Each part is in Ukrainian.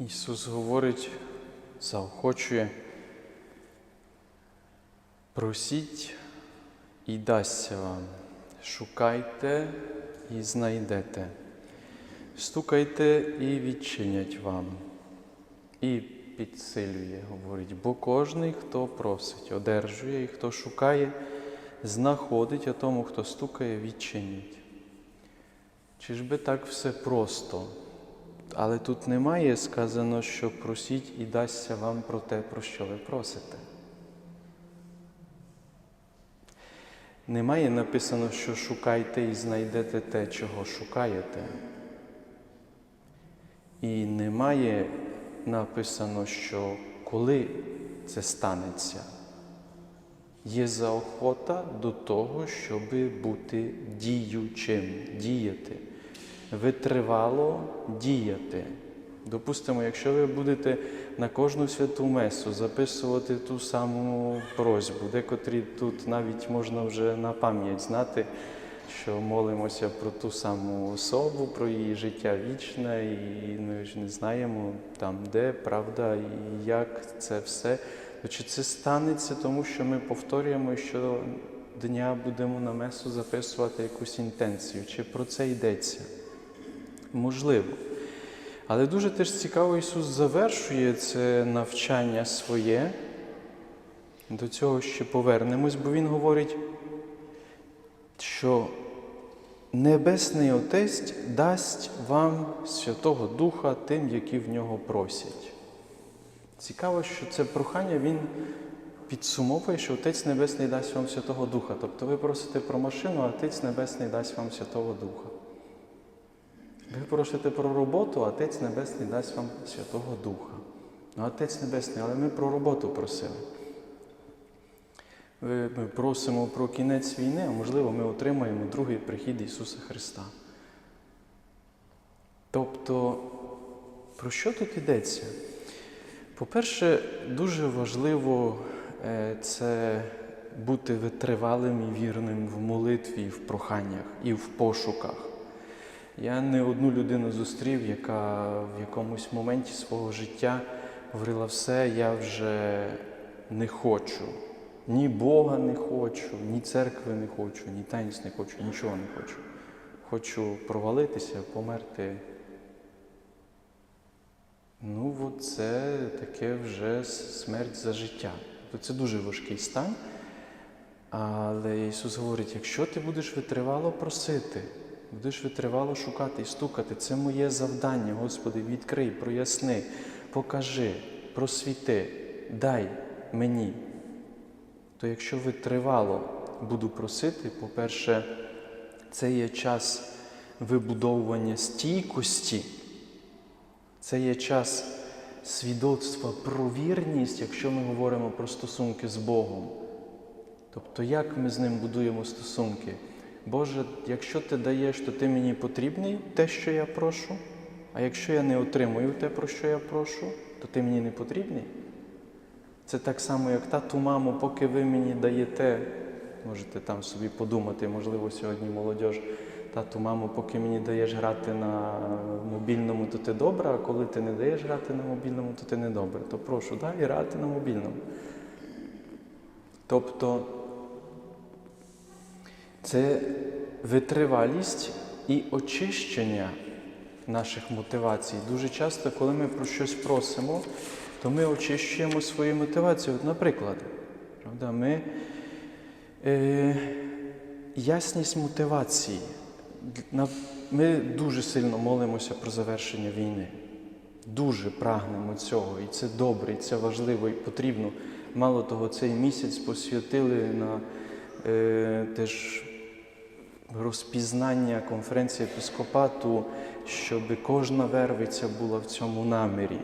Ісус говорить, заохочує, просіть і дасться вам, шукайте і знайдете, стукайте і відчинять вам. І підсилює, говорить, бо кожний, хто просить, одержує, і хто шукає, знаходить, а тому, хто стукає, відчинять. Чи ж би так все просто? Але тут немає сказано, що просіть і дасться вам про те, про що ви просите. Немає написано, що шукайте і знайдете те, чого шукаєте. І немає написано, що коли це станеться, є заохота до того, щоб бути діючим, діяти, витривало діяти. Допустимо, якщо ви будете на кожну святу месу записувати ту саму просьбу, декотрі тут навіть можна вже на пам'ять знати, що молимося про ту саму особу, про її життя вічне, і ми ж не знаємо там, де правда і як це все. То чи це станеться, тому що ми повторюємо, що дня будемо на месу записувати якусь інтенцію? Чи про це йдеться? Можливо. Але дуже теж цікаво, Ісус завершує це навчання своє. До цього ще повернемось, бо Він говорить, що Небесний Отець дасть вам Святого Духа тим, які в нього просять. Цікаво, що це прохання Він підсумовує, що Отець Небесний дасть вам Святого Духа. Тобто ви просите про машину, а Отець Небесний дасть вам Святого Духа. Ви просите про роботу, Отець Небесний дасть вам Святого Духа. Ну, Отець Небесний, але ми про роботу просили. Ми просимо про кінець війни, а можливо, ми отримаємо другий прихід Ісуса Христа. Тобто, про що тут йдеться? По-перше, дуже важливо е, це бути витривалим і вірним в молитві, в проханнях, і в пошуках. Я не одну людину зустрів, яка в якомусь моменті свого життя говорила все, я вже не хочу. Ні Бога не хочу, ні церкви не хочу, ні таїнств не хочу, нічого не хочу. Хочу провалитися, померти. Ну, от це таке вже смерть за життя. Тобто це дуже важкий стан. Але Ісус говорить: якщо ти будеш витривало просити, будеш витривало шукати і стукати, це моє завдання, Господи, відкрий, проясни, покажи, просвіти, дай мені. То якщо витривало буду просити, по-перше, це є час вибудовування стійкості, це є час свідоцтва про вірність, якщо ми говоримо про стосунки з Богом. Тобто, як ми з ним будуємо стосунки? Боже, якщо ти даєш, то ти мені потрібний те, що я прошу, а якщо я не отримую те, про що я прошу, то ти мені не потрібний. Це так само, як тату, мамо, поки ви мені даєте, можете там собі подумати, можливо, сьогодні молодь, тату, мамо, поки мені даєш грати на мобільному, то ти добре, а коли ти не даєш грати на мобільному, то ти не добре. То прошу, дай грати на мобільному. Тобто це витривалість і очищення наших мотивацій. Дуже часто, коли ми про щось просимо, то ми очищуємо свою мотивацію. От, наприклад, правда, ми е, ясність мотивації. Ми дуже сильно молимося про завершення війни. Дуже прагнемо цього, і це добре, і це важливо, і потрібно. Мало того, цей місяць посвятили на е, теж розпізнання конференції епископату, щоб кожна вервиця була в цьому намірі,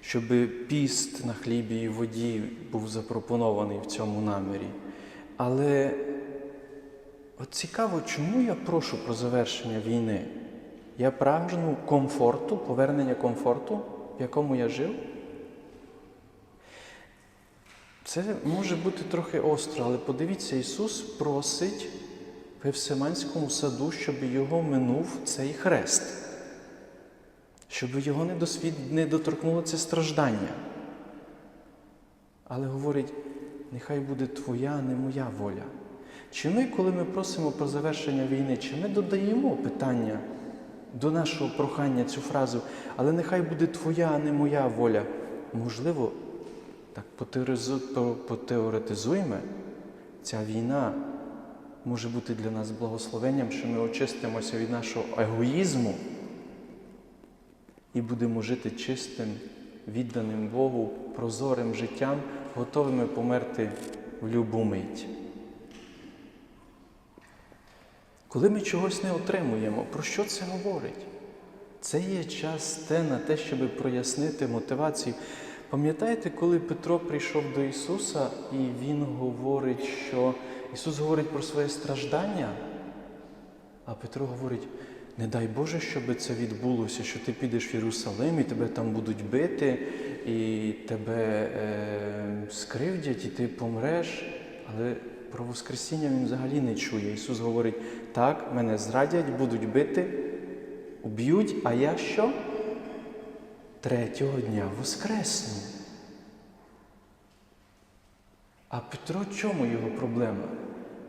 щоб піст на хлібі і воді був запропонований в цьому намірі. Але от цікаво, чому я прошу про завершення війни? Я прагну комфорту, повернення комфорту, в якому я жив. Це може бути трохи остро, але подивіться, Ісус просить в Гефсиманському саду, щоб його минув цей хрест. щоб його не, досвід... не доторкнуло це страждання. Але говорить, нехай буде твоя, а не моя воля. Чи ми, коли ми просимо про завершення війни, чи ми додаємо питання до нашого прохання цю фразу, але нехай буде твоя, а не моя воля. Можливо, так потеоретизуємо, ця війна може бути для нас благословенням, що ми очистимося від нашого егоїзму і будемо жити чистим, відданим Богу, прозорим життям, готовими померти в любу мить. Коли ми чогось не отримуємо, про що це говорить? Це є час те на те, щоб прояснити мотивацію. Пам'ятаєте, коли Петро прийшов до Ісуса і Він говорить, що Ісус говорить про своє страждання, а Петро говорить: не дай Боже, щоб це відбулося, що ти підеш в Єрусалим, і тебе там будуть бити, і тебе е, скривдять, і ти помреш. Але про Воскресіння він взагалі не чує. Ісус говорить: так, мене зрадять, будуть бити, уб'ють, а я що? Третього дня воскресну. А Петро чому його проблема?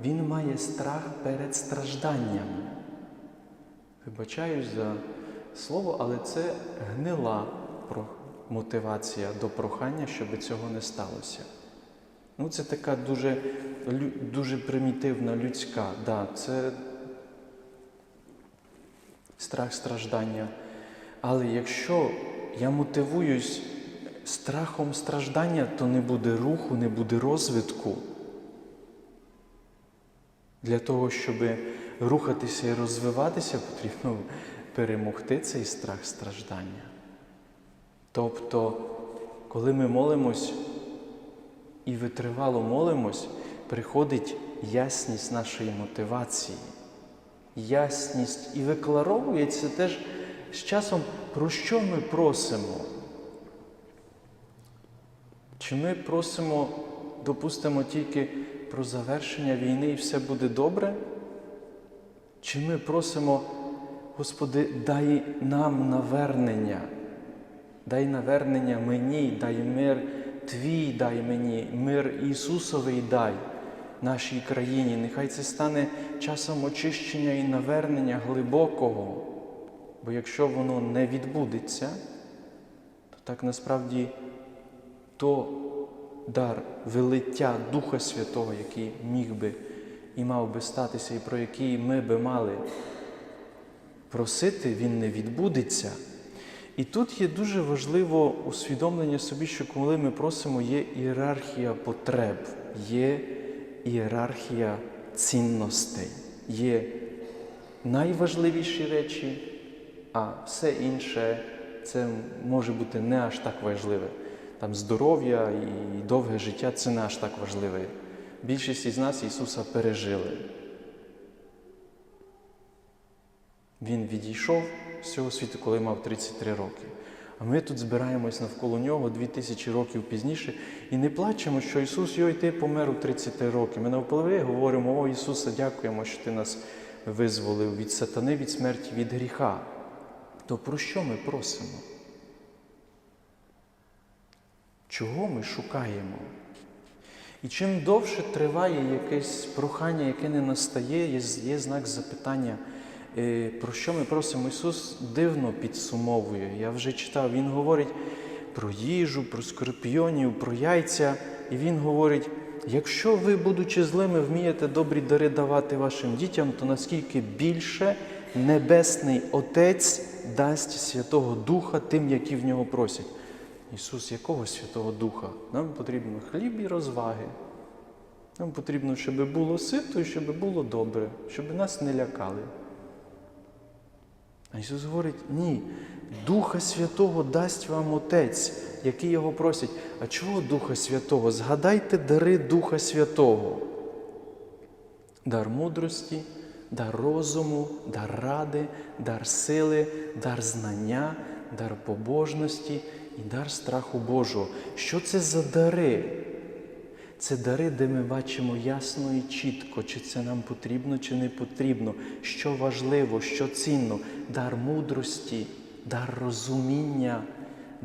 Він має страх перед стражданням. Вибачаюсь за слово, але це гнила мотивація до прохання, щоб цього не сталося. Ну, це така дуже, дуже примітивна людська, да, це страх страждання. Але якщо я мотивуюсь страхом страждання, то не буде руху, не буде розвитку. Для того, щоб рухатися і розвиватися, потрібно перемогти цей страх страждання. Тобто, коли ми молимось і витривало молимось, приходить ясність нашої мотивації. Ясність і викларовується теж з часом, про що ми просимо. Чи ми просимо, допустимо, тільки про завершення війни і все буде добре? Чи ми просимо, Господи, дай нам навернення, дай навернення мені, дай мир Твій дай мені, мир Ісусовий дай нашій країні. Нехай це стане часом очищення і навернення глибокого. Бо якщо воно не відбудеться, то так насправді то дар велиття Духа Святого, який міг би і мав би статися, і про який ми би мали просити, він не відбудеться. І тут є дуже важливо усвідомлення собі, що коли ми просимо, є ієрархія потреб, є ієрархія цінностей, є найважливіші речі, а все інше це може бути не аж так важливе. Там здоров'я і довге життя це не аж так важливе. Більшість із нас Ісуса пережили. Він відійшов з цього світу, коли мав 33 роки. А ми тут збираємось навколо нього 2000 років пізніше і не плачемо, що Ісус йой, ти помер у 33 роки. Ми навпаки говоримо, о Ісусе, дякуємо, що Ти нас визволив від сатани, від смерті, від гріха. То про що ми просимо? Чого ми шукаємо? І чим довше триває якесь прохання, яке не настає, є, є знак запитання, е, про що ми просимо. Ісус дивно підсумовує. Я вже читав, Він говорить про їжу, про скорпіонів, про яйця. І Він говорить: якщо ви, будучи злими, вмієте добрі дари давати вашим дітям, то наскільки більше Небесний Отець дасть Святого Духа тим, які в нього просять. Ісус, якого Святого Духа? Нам потрібно хліб і розваги. Нам потрібно, щоб було сито і щоб було добре, щоб нас не лякали. А Ісус говорить, ні, Духа Святого дасть вам Отець, який його просять. А чого Духа Святого? Згадайте дари Духа Святого. Дар мудрості, дар розуму, дар ради, дар сили, дар знання, дар побожності і дар страху Божого. Що це за дари? Це дари, де ми бачимо ясно і чітко, чи це нам потрібно, чи не потрібно, що важливо, що цінно, дар мудрості, дар розуміння,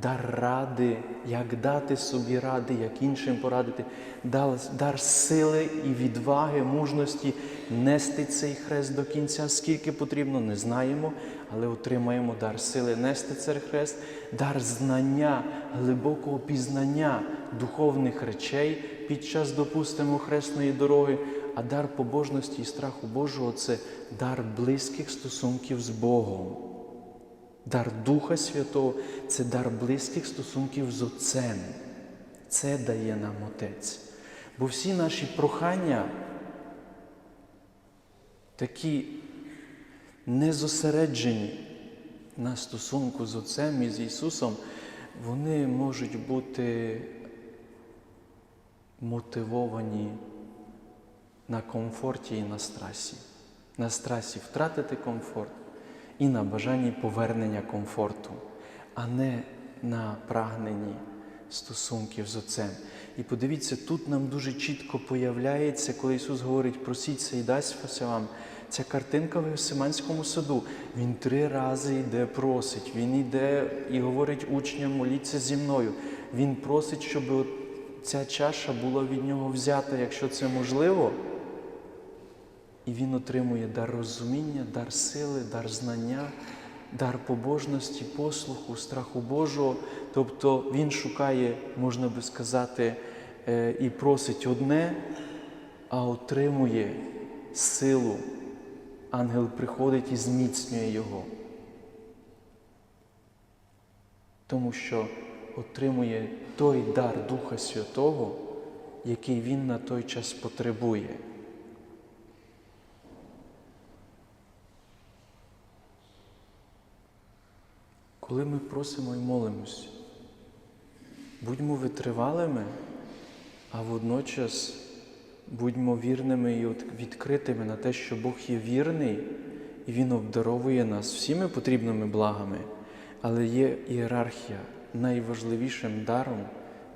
дар ради, як дати собі ради, як іншим порадити, дар, сили і відваги, мужності нести цей хрест до кінця, скільки потрібно, не знаємо, але отримаємо дар сили нести цей хрест, дар знання, глибокого пізнання духовних речей під час, допустимо, хресної дороги, а дар побожності і страху Божого це дар близьких стосунків з Богом. Дар Духа Святого це дар близьких стосунків з Отцем. Це дає нам Отець. Бо всі наші прохання такі незосереджені на стосунку з Отцем і з Ісусом, вони можуть бути мотивовані на комфорті і на страсі. На страсі втратити комфорт і на бажанні повернення комфорту, а не на прагненні стосунків з Отцем. І подивіться, тут нам дуже чітко появляється, коли Ісус говорить, просіться і дасть вам. Ця картинка в Гефсиманському саду. Він три рази йде, просить. Він йде і говорить учням, моліться зі мною. Він просить, щоб ця чаша була від нього взята, якщо це можливо. І він отримує дар розуміння, дар сили, дар знання, дар побожності, послуху, страху Божого. Тобто він шукає, можна би сказати, е, і просить одне, а отримує силу. Ангел приходить і зміцнює його. Тому що отримує той дар Духа Святого, який він на той час потребує. Коли ми просимо і молимось, будьмо витривалими, а водночас будьмо вірними і відкритими на те, що Бог є вірний і Він обдаровує нас всіми потрібними благами, але є ієрархія. Найважливішим даром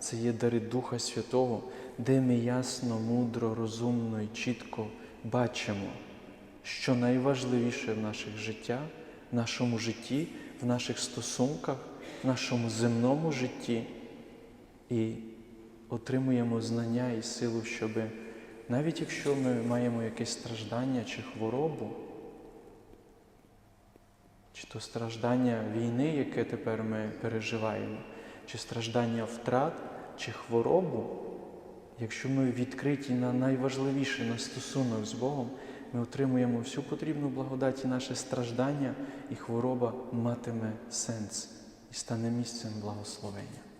це є дари Духа Святого, де ми ясно, мудро, розумно і чітко бачимо, що найважливіше в наших життях, в нашому житті, в наших стосунках, в нашому земному житті, і отримуємо знання і силу, щоб навіть якщо ми маємо якесь страждання чи хворобу, чи то страждання війни, яке тепер ми переживаємо, чи страждання втрат, чи хворобу, якщо ми відкриті на найважливіше на стосунок з Богом, ми отримуємо всю потрібну благодать і наше страждання, і хвороба матиме сенс і стане місцем благословення.